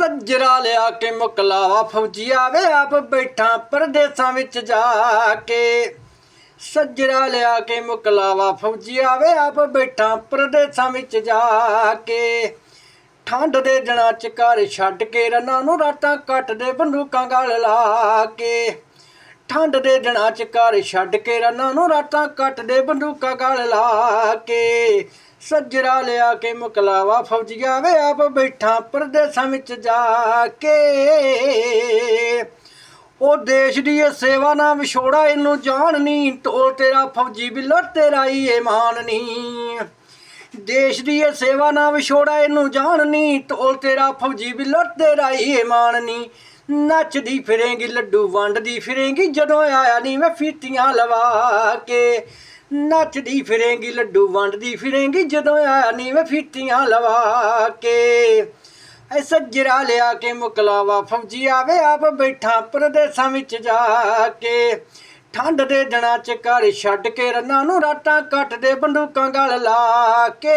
ਸੱਜਰਾ ਲਿਆ ਕੇ ਮੁਕਲਾਵਾ, ਫੌਜੀ ਆਵੇ ਆਪ ਬੈਠਾ ਪਰਦੇਸਾਂ ਵਿੱਚ ਜਾ ਕੇ। ਸੱਜਰਾ ਲਿਆ ਕੇ ਮੁਕਲਾਵਾ, ਫੌਜੀ ਆਵੇ ਆਪ ਬੈਠਾ ਪਰਦੇਸਾਂ ਵਿੱਚ ਜਾ ਕੇ। ਠੰਡ ਦੇ ਦਿਨਾਂ ਚ ਘਰ ਛੱਡ ਕੇ ਰਨਾਂ ਨੂੰ ਰਾਤਾਂ ਕੱਟਦੇ ਬੰਦੂਕਾਂ ਗਲ ਲਾ ਕੇ। ਠੰਡ ਦੇ ਦਿਨਾਂ ਚ ਘਰ ਛੱਡ ਕੇ ਰਨਾਂ ਨੂੰ ਰਾਤਾਂ ਕੱਟਦੇ ਬੰਦੂਕਾਂ ਗਲ ਲਾ ਕੇ। ਸੱਜਰਾ ਲਿਆ ਕੇ ਮੁਕਲਾਵਾ ਫੌਜੀਆ ਵੇ ਆਪ ਬੈਠਾ ਪਰਦੇਸਾਂ ਵਿੱਚ ਜਾ ਕੇ। ਉਹ ਦੇਸ਼ ਦੀ ਸੇਵਾ ਨਾ ਵਿਛੋੜਾ, ਇਹਨੂੰ ਜਾਣਨੀ ਢੋਲ ਤੇਰਾ ਫੌਜੀ ਬਿੱਲੋ, ਤੇਰਾ ਹੀ ਏ ਮਾਨਨੀ ਦੇਸ਼ ਦੀ ਇਹ ਸੇਵਾ ਨਾ ਵਿਛੋੜਾ, ਇਹਨੂੰ ਜਾਣਨੀ ਢੋਲ ਤੇਰਾ ਫੌਜੀ ਬਿੱਲੋ, ਤੇਰਾ ਹੀ ਏ ਮਾਨਨੀ ਨੱਚਦੀ ਫਿਰੇਂਗੀ, ਲੱਡੂ ਵੰਡਦੀ ਫਿਰੇਂਗੀ, ਜਦੋਂ ਆਇਆ ਨਹੀਂ ਮੈਂ ਫੀਤੀਆਂ ਲਵਾ ਕੇ। ਨੱਚਦੀ ਫਿਰੇਂਗੀ, ਲੱਡੂ ਵੰਡਦੀ ਫਿਰੇਂਗੀ, ਜਦੋਂ ਆਇਆ ਨਹੀਂ ਮੈਂ ਫੀਤੀਆਂ ਲਵਾ ਕੇ। ਐ ਸੱਜਰਾ ਲਿਆ ਕੇ ਮੁਕਲਾਵਾ, ਫੌਜੀ ਆਵੇ ਆਪ ਬੈਠਾ ਪਰਦੇਸਾਂ ਵਿੱਚ ਜਾ ਕੇ। ਠੰਡ ਦੇ ਦਿਨਾਂ ਚ ਘਰ ਛੱਡ ਕੇ ਰਨਾਂ ਨੂੰ ਰਾਤਾਂ ਕੱਟਦੇ, ਬੰਦੂਕਾਂ ਗਲ ਲਾ ਕੇ।